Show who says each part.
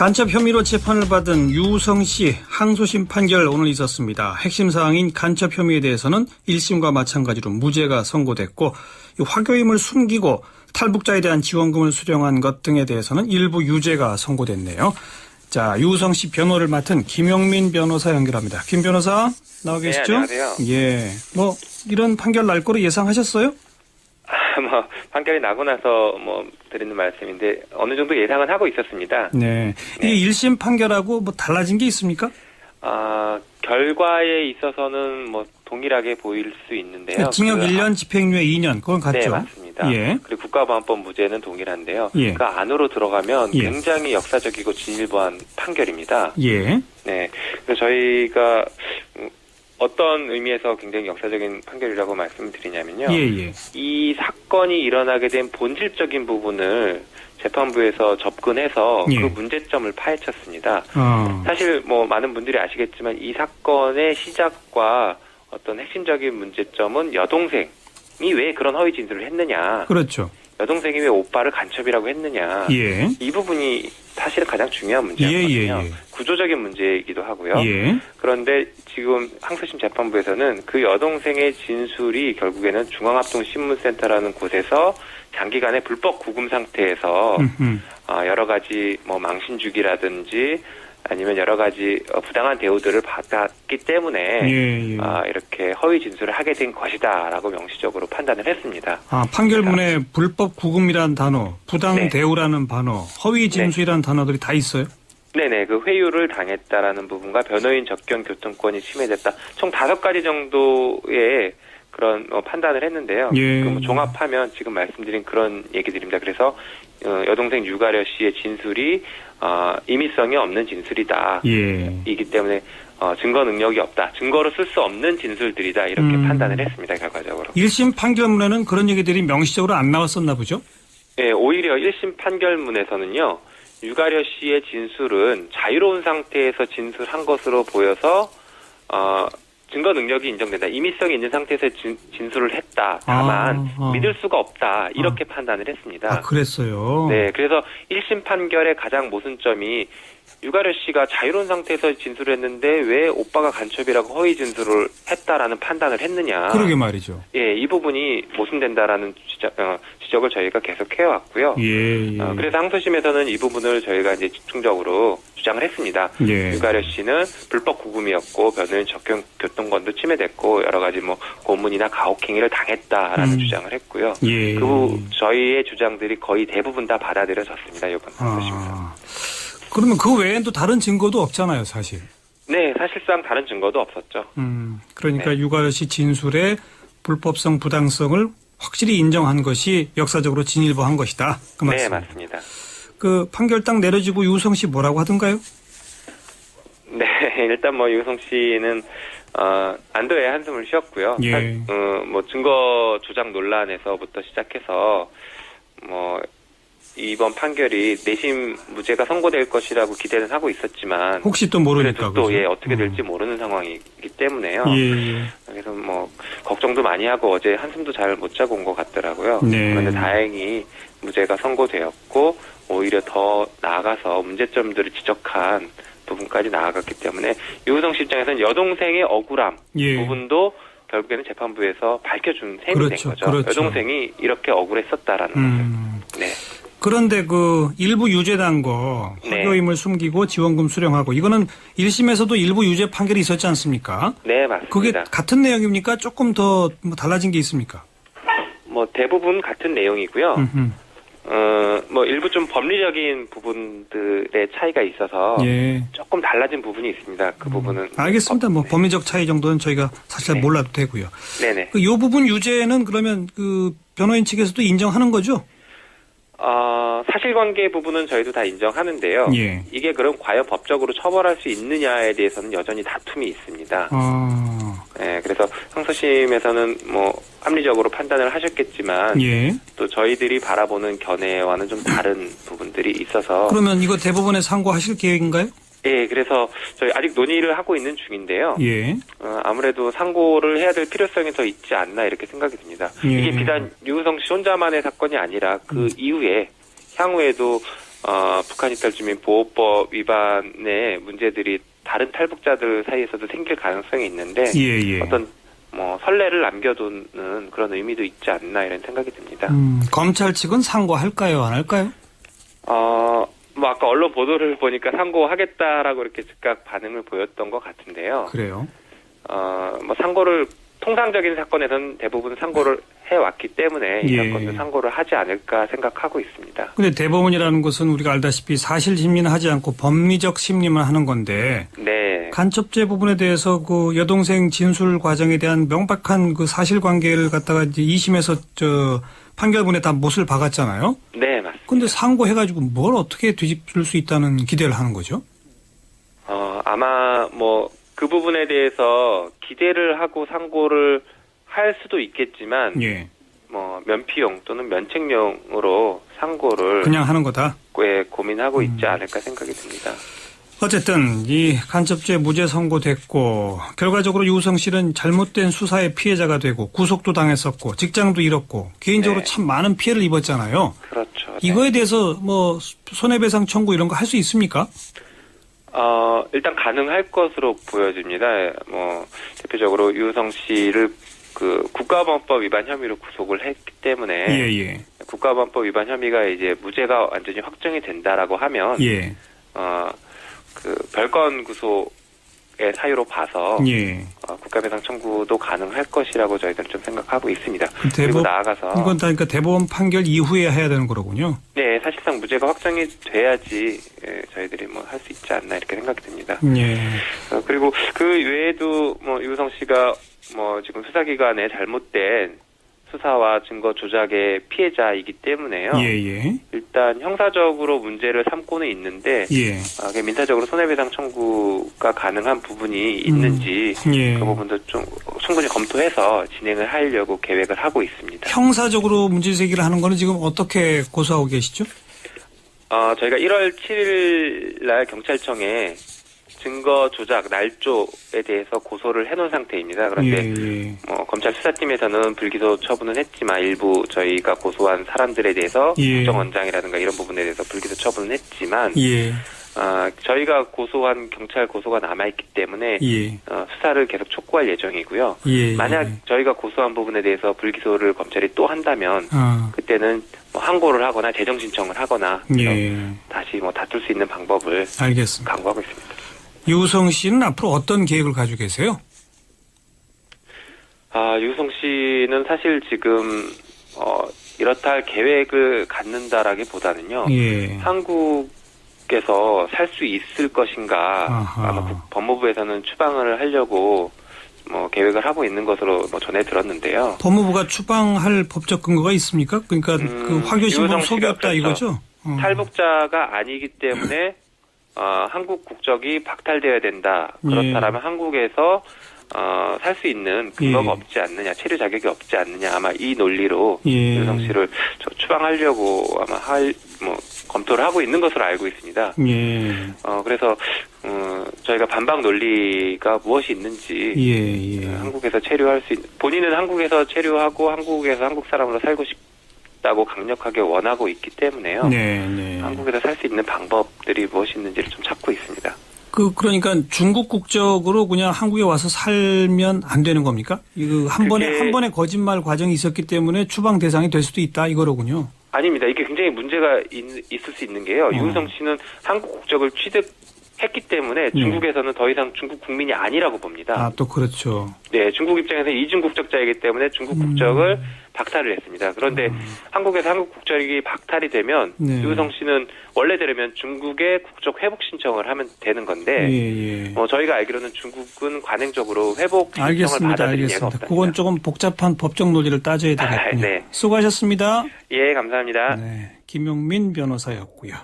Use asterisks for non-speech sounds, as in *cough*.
Speaker 1: 간첩 혐의로 재판을 받은 유우성 씨 항소심 판결 오늘 있었습니다. 핵심 사항인 간첩 혐의에 대해서는 1심과 마찬가지로 무죄가 선고됐고 화교임을 숨기고 탈북자에 대한 지원금을 수령한 것 등에 대해서는 일부 유죄가 선고됐네요. 자, 유우성 씨 변호를 맡은 김영민 변호사 연결합니다. 김 변호사 나와 계시죠?
Speaker 2: 네, 안녕하세요.
Speaker 1: 예. 뭐 이런 판결 날 거로 예상하셨어요? *laughs*
Speaker 2: 뭐 판결이 나고 나서 뭐 드리는 말씀인데 어느 정도 예상은 하고 있었습니다.
Speaker 1: 네.
Speaker 2: 네.
Speaker 1: 이 1심 판결하고 뭐 달라진 게 있습니까?
Speaker 2: 아 결과에 있어서는 뭐 동일하게 보일 수 있는데요.
Speaker 1: 징역
Speaker 2: 그
Speaker 1: 1년, 집행유예 2년, 그건
Speaker 2: 네,
Speaker 1: 같죠?
Speaker 2: 맞습니다.
Speaker 1: 예.
Speaker 2: 그리고 국가보안법 무죄는 동일한데요.
Speaker 1: 예.
Speaker 2: 그 안으로 들어가면
Speaker 1: 예.
Speaker 2: 굉장히 역사적이고 진일보한 판결입니다.
Speaker 1: 예.
Speaker 2: 네. 그래서 저희가 음, 어떤 의미에서 굉장히 역사적인 판결이라고 말씀을 드리냐면요.
Speaker 1: 예, 예.
Speaker 2: 이 사건이 일어나게 된 본질적인 부분을 재판부에서 접근해서
Speaker 1: 예.
Speaker 2: 그 문제점을 파헤쳤습니다.
Speaker 1: 어.
Speaker 2: 사실 뭐 많은 분들이 아시겠지만 이 사건의 시작과 어떤 핵심적인 문제점은 여동생이 왜 그런 허위 진술을 했느냐,
Speaker 1: 그렇죠.
Speaker 2: 여동생이 왜 오빠를 간첩이라고 했느냐,
Speaker 1: 예.
Speaker 2: 이 부분이 사실은 가장 중요한 문제거든요.
Speaker 1: 예, 예, 예.
Speaker 2: 구조적인 문제이기도 하고요.
Speaker 1: 예.
Speaker 2: 그런데 지금 항소심 재판부에서는 그 여동생의 진술이 결국에는 중앙합동 신문센터라는 곳에서 장기간의 불법 구금 상태에서
Speaker 1: 음흠.
Speaker 2: 아, 여러 가지 뭐 망신주기라든지 아니면 여러 가지 어, 부당한 대우들을 받았기 때문에
Speaker 1: 예, 예.
Speaker 2: 아, 이렇게 허위 진술을 하게 된 것이다라고 명시적으로 판단을 했습니다.
Speaker 1: 아, 판결문에 불법 구금이라는 단어, 부당
Speaker 2: 네.
Speaker 1: 대우라는 단어, 허위 진술이라는 단어들이 다 있어요?
Speaker 2: 네네, 그 회유를 당했다라는 부분과 변호인 접견 교통권이 침해됐다. 총 다섯 가지 정도의 그런 어, 판단을 했는데요.
Speaker 1: 예.
Speaker 2: 그 뭐 종합하면 지금 말씀드린 그런 얘기들입니다. 그래서 어, 여동생 유가려 씨의 진술이 어, 임의성이 없는 진술이다.
Speaker 1: 예.
Speaker 2: 이기 때문에 어, 증거 능력이 없다. 증거로 쓸 수 없는 진술들이다. 이렇게
Speaker 1: 음.
Speaker 2: 판단을 했습니다. 결과적으로.
Speaker 1: 1심 판결문에는 그런 얘기들이 명시적으로 안 나왔었나 보죠?
Speaker 2: 예, 오히려 1심 판결문에서는요, 유가려 씨의 진술은 자유로운 상태에서 진술한 것으로 보여서, 어, 증거 능력이 인정된다. 임의성이 있는 상태에서 진, 진술을 했다. 다만,
Speaker 1: 아, 아.
Speaker 2: 믿을 수가 없다. 이렇게 판단을 했습니다.
Speaker 1: 아, 그랬어요?
Speaker 2: 네, 그래서 1심 판결의 가장 모순점이 유가려 씨가 자유로운 상태에서 진술을 했는데 왜 오빠가 간첩이라고 허위 진술을 했다라는 판단을 했느냐.
Speaker 1: 그러게 말이죠.
Speaker 2: 예, 이 부분이 모순된다라는 지적, 어, 지적을 저희가 계속 해왔고요.
Speaker 1: 예, 예.
Speaker 2: 어, 그래서 항소심에서는 이 부분을 저희가 이제 집중적으로 주장을 했습니다.
Speaker 1: 예.
Speaker 2: 유가려 씨는 불법 구금이었고 변호인 적용 교통권도 침해됐고 여러 가지 뭐 고문이나 가혹행위를 당했다라는
Speaker 1: 음.
Speaker 2: 주장을 했고요.
Speaker 1: 예.
Speaker 2: 그후 저희의 주장들이 거의 대부분 다 받아들여졌습니다. 이번 항소심에서.
Speaker 1: 아. 그러면 그 외엔 또 다른 증거도 없잖아요, 사실.
Speaker 2: 네, 사실상 다른 증거도 없었죠.
Speaker 1: 음, 그러니까
Speaker 2: 네.
Speaker 1: 유가려 씨 진술의 불법성, 부당성을 확실히 인정한 것이 역사적으로 진일보한 것이다. 그
Speaker 2: 네,
Speaker 1: 말씀.
Speaker 2: 맞습니다.
Speaker 1: 그 판결 딱 내려지고 유성 씨 뭐라고 하던가요?
Speaker 2: 네, *laughs* 일단 뭐 유성 씨는 어, 안도의 한숨을 쉬었고요.
Speaker 1: 예.
Speaker 2: 한- 어, 뭐 증거 조작 논란에서부터 시작해서 뭐 이번 판결이 내심 무죄가 선고될 것이라고 기대는 하고 있었지만
Speaker 1: 혹시 또 모르니까.
Speaker 2: 또? 예, 어떻게 될지
Speaker 1: 음.
Speaker 2: 모르는 상황이기 때문에요.
Speaker 1: 예, 예.
Speaker 2: 그래서 뭐 걱정도 많이 하고 어제 한숨도 잘 못 자고 온 것 같더라고요.
Speaker 1: 네.
Speaker 2: 그런데 다행히 무죄가 선고되었고 오히려 더 나아가서 문제점들을 지적한 부분까지 나아갔기 때문에 유우성 씨 입장에서는 여동생의 억울함
Speaker 1: 예.
Speaker 2: 부분도 결국에는 재판부에서 밝혀준 셈이
Speaker 1: 그렇죠,
Speaker 2: 된 거죠.
Speaker 1: 그렇죠.
Speaker 2: 여동생이 이렇게 억울했었다라는
Speaker 1: 음.
Speaker 2: 것을. 네.
Speaker 1: 그런데 그 일부 유죄된 거
Speaker 2: 네.
Speaker 1: 화교임을 숨기고 지원금 수령하고 이거는 1심에서도 일부 유죄 판결이 있었지 않습니까?
Speaker 2: 네, 맞습니다.
Speaker 1: 그게 같은 내용입니까? 조금 더 뭐 달라진 게 있습니까?
Speaker 2: 뭐 대부분 같은 내용이고요.
Speaker 1: 음흠.
Speaker 2: 어, 뭐 일부 좀 법리적인 부분들의 차이가 있어서
Speaker 1: 예.
Speaker 2: 조금 달라진 부분이 있습니다. 그 부분은
Speaker 1: 알겠습니다. 뭐
Speaker 2: 네.
Speaker 1: 법리적 차이 정도는 저희가 사실
Speaker 2: 네.
Speaker 1: 몰라도 되고요.
Speaker 2: 네네.
Speaker 1: 그 요 부분 유죄는 그러면 그 변호인 측에서도 인정하는 거죠?
Speaker 2: 어, 사실관계 부분은 저희도 다 인정하는데요.
Speaker 1: 예.
Speaker 2: 이게 그럼 과연 법적으로 처벌할 수 있느냐에 대해서는 여전히 다툼이 있습니다.
Speaker 1: 아,
Speaker 2: 네, 그래서 항소심에서는 뭐 합리적으로 판단을 하셨겠지만
Speaker 1: 예.
Speaker 2: 또 저희들이 바라보는 견해와는 좀 다른 부분들이 있어서
Speaker 1: 그러면 이거 대법원에 상고하실 계획인가요?
Speaker 2: 예, 그래서 저희 아직 논의를 하고 있는 중인데요.
Speaker 1: 예.
Speaker 2: 어, 아무래도 상고를 해야 될 필요성이 더 있지 않나 이렇게 생각이 듭니다.
Speaker 1: 예.
Speaker 2: 이게 비단 유우성 씨 혼자만의 사건이 아니라 그
Speaker 1: 음.
Speaker 2: 이후에 향후에도 어, 북한 이탈 주민 보호법 위반의 문제들이 다른 탈북자들 사이에서도 생길 가능성이 있는데
Speaker 1: 예, 예.
Speaker 2: 어떤 뭐 선례를 남겨두는 그런 의미도 있지 않나 이런 생각이 듭니다.
Speaker 1: 음, 검찰 측은 상고할까요, 안 할까요?
Speaker 2: 어, 뭐 아까 언론 보도를 보니까 상고하겠다라고 이렇게 즉각 반응을 보였던 것 같은데요.
Speaker 1: 그래요.
Speaker 2: 어, 뭐 상고를 통상적인 사건에서는 대부분 상고를 해왔기 때문에 이
Speaker 1: 예.
Speaker 2: 사건도 상고를 하지 않을까 생각하고 있습니다.
Speaker 1: 근데 대법원이라는 것은 우리가 알다시피 사실 심리는 하지 않고 법리적 심리만 하는 건데
Speaker 2: 네,
Speaker 1: 간첩죄 부분에 대해서 그 여동생 진술 과정에 대한 명백한 그 사실관계를 갖다가 이제 2심에서 저 판결문에 다 못을 박았잖아요.
Speaker 2: 네 맞습니다.
Speaker 1: 근데 상고해가지고 뭘 어떻게 뒤집을 수 있다는 기대를 하는 거죠?
Speaker 2: 어, 아마 뭐 그 부분에 대해서 기대를 하고 상고를 할 수도 있겠지만
Speaker 1: 예.
Speaker 2: 뭐 면피용 또는 면책용으로 상고를
Speaker 1: 그냥 하는 거다.
Speaker 2: 꽤 고민하고 있지
Speaker 1: 음.
Speaker 2: 않을까 생각이 듭니다.
Speaker 1: 어쨌든 이 간첩죄 무죄 선고됐고 결과적으로 유성 씨는 잘못된 수사의 피해자가 되고 구속도 당했었고 직장도 잃었고 개인적으로
Speaker 2: 네.
Speaker 1: 참 많은 피해를 입었잖아요.
Speaker 2: 그렇죠. 네.
Speaker 1: 이거에 대해서 뭐 손해배상 청구 이런 거 할 수 있습니까?
Speaker 2: 어, 일단 가능할 것으로 보여집니다. 뭐, 대표적으로 유성 씨를 그 국가범법 위반 혐의로 구속을 했기 때문에
Speaker 1: 예, 예.
Speaker 2: 국가범법 위반 혐의가 이제 무죄가 완전히 확정이 된다라고 하면
Speaker 1: 예.
Speaker 2: 어, 그 별건 구속의 사유로 봐서
Speaker 1: 예.
Speaker 2: 어, 국가배상 청구도 가능할 것이라고 저희들은 좀 생각하고 있습니다.
Speaker 1: 그
Speaker 2: 그리고
Speaker 1: 대법
Speaker 2: 나아가서
Speaker 1: 이건 다 그러니까 대법원 판결 이후에 해야 되는 거로군요.
Speaker 2: 네 사실상 무죄가 확정이 돼야지 예, 저희들이 뭐 할 수 있지 않나 이렇게 생각이 듭니다.
Speaker 1: 예.
Speaker 2: 어, 그리고 그 외에도 뭐 유성 씨가 뭐 지금 수사기관의 잘못된 수사와 증거 조작의 피해자이기 때문에요.
Speaker 1: 예, 예.
Speaker 2: 일단 형사적으로 문제를 삼고는 있는데
Speaker 1: 예.
Speaker 2: 아, 민사적으로 손해배상 청구가 가능한 부분이 있는지
Speaker 1: 예.
Speaker 2: 그 부분도 좀 충분히 검토해서 진행을 하려고 계획을 하고 있습니다.
Speaker 1: 형사적으로 문제 제기를 하는 거는 지금 어떻게 고소하고 계시죠?
Speaker 2: 어, 저희가 1월 7일 날 경찰청에 증거 조작 날조에 대해서 고소를 해놓은 상태입니다. 그런데
Speaker 1: 예, 예.
Speaker 2: 뭐 검찰 수사팀에서는 불기소 처분은 했지만 일부 저희가 고소한 사람들에 대해서
Speaker 1: 예.
Speaker 2: 국정원장이라든가 이런 부분에 대해서 불기소 처분은 했지만
Speaker 1: 예.
Speaker 2: 아, 저희가 고소한 경찰 고소가 남아있기 때문에
Speaker 1: 예.
Speaker 2: 어, 수사를 계속 촉구할 예정이고요.
Speaker 1: 예.
Speaker 2: 만약
Speaker 1: 예.
Speaker 2: 저희가 고소한 부분에 대해서 불기소를 검찰이 또 한다면
Speaker 1: 아,
Speaker 2: 그때는 뭐 항고를 하거나 재정 신청을 하거나
Speaker 1: 예.
Speaker 2: 다시 뭐 다툴 수 있는 방법을
Speaker 1: 알겠습니다.
Speaker 2: 강구하고 있습니다.
Speaker 1: 유성 씨는 앞으로 어떤 계획을 가지고 계세요?
Speaker 2: 아, 유성 씨는 사실 지금 어, 이렇다 할 계획을 갖는다라기보다는요.
Speaker 1: 예.
Speaker 2: 한국에서 살 수 있을 것인가
Speaker 1: 아하.
Speaker 2: 아마 국- 법무부에서는 추방을 하려고 뭐 계획을 하고 있는 것으로 뭐 전해 들었는데요.
Speaker 1: 법무부가 추방할 법적 근거가 있습니까? 그러니까
Speaker 2: 음,
Speaker 1: 그 화교 신분 속였다. 이거죠? 어.
Speaker 2: 탈북자가 아니기 때문에 어, 한국 국적이 박탈되어야 된다. 그렇다면 한국에서 어, 살 수 있는 근거가
Speaker 1: 예.
Speaker 2: 없지 않느냐, 체류 자격이 없지 않느냐, 아마 이 논리로
Speaker 1: 예.
Speaker 2: 유성 씨를 저 추방하려고 아마 할 뭐 검토를 하고 있는 것으로 알고 있습니다.
Speaker 1: 예.
Speaker 2: 어, 그래서 어, 저희가 반박 논리가 무엇이 있는지
Speaker 1: 예, 예.
Speaker 2: 한국에서 체류할 수 있는 본인은 한국에서 체류하고 한국에서 한국 사람으로 살고 싶 다고 강력하게 원하고 있기 때문에요.
Speaker 1: 네, 네.
Speaker 2: 한국에서 살 수 있는 방법들이 무엇이 있는지를 좀 찾고 있습니다.
Speaker 1: 그 그러니까 중국 국적으로 그냥 한국에 와서 살면 안 되는 겁니까? 이거 한 번에 한 번에 거짓말 과정이 있었기 때문에 추방 대상이 될 수도 있다 이거로군요.
Speaker 2: 아닙니다. 이게 굉장히 문제가 있, 을수 있는 게요.
Speaker 1: 어.
Speaker 2: 유은성 씨는 한국 국적을 취득 했기 때문에
Speaker 1: 예.
Speaker 2: 중국에서는 더 이상 중국 국민이 아니라고 봅니다.
Speaker 1: 아 또 그렇죠.
Speaker 2: 네, 중국 입장에서 이중 국적자이기 때문에 중국
Speaker 1: 음.
Speaker 2: 국적을 박탈을 했습니다. 그런데 한국에서 한국 국적이 박탈이 되면
Speaker 1: 네.
Speaker 2: 유은성 씨는 원래대로면 중국의 국적 회복 신청을 하면 되는 건데
Speaker 1: 예, 예.
Speaker 2: 뭐 저희가 알기로는 중국은 관행적으로 회복 신청을
Speaker 1: 알겠습니다.
Speaker 2: 받아들인 예가
Speaker 1: 알겠습니다.
Speaker 2: 없습니다.
Speaker 1: 그건 조금 복잡한 법적 논리를 따져야 되겠군요.
Speaker 2: 아, 네.
Speaker 1: 수고하셨습니다.
Speaker 2: 예, 감사합니다.
Speaker 1: 네, 김용민 변호사였고요.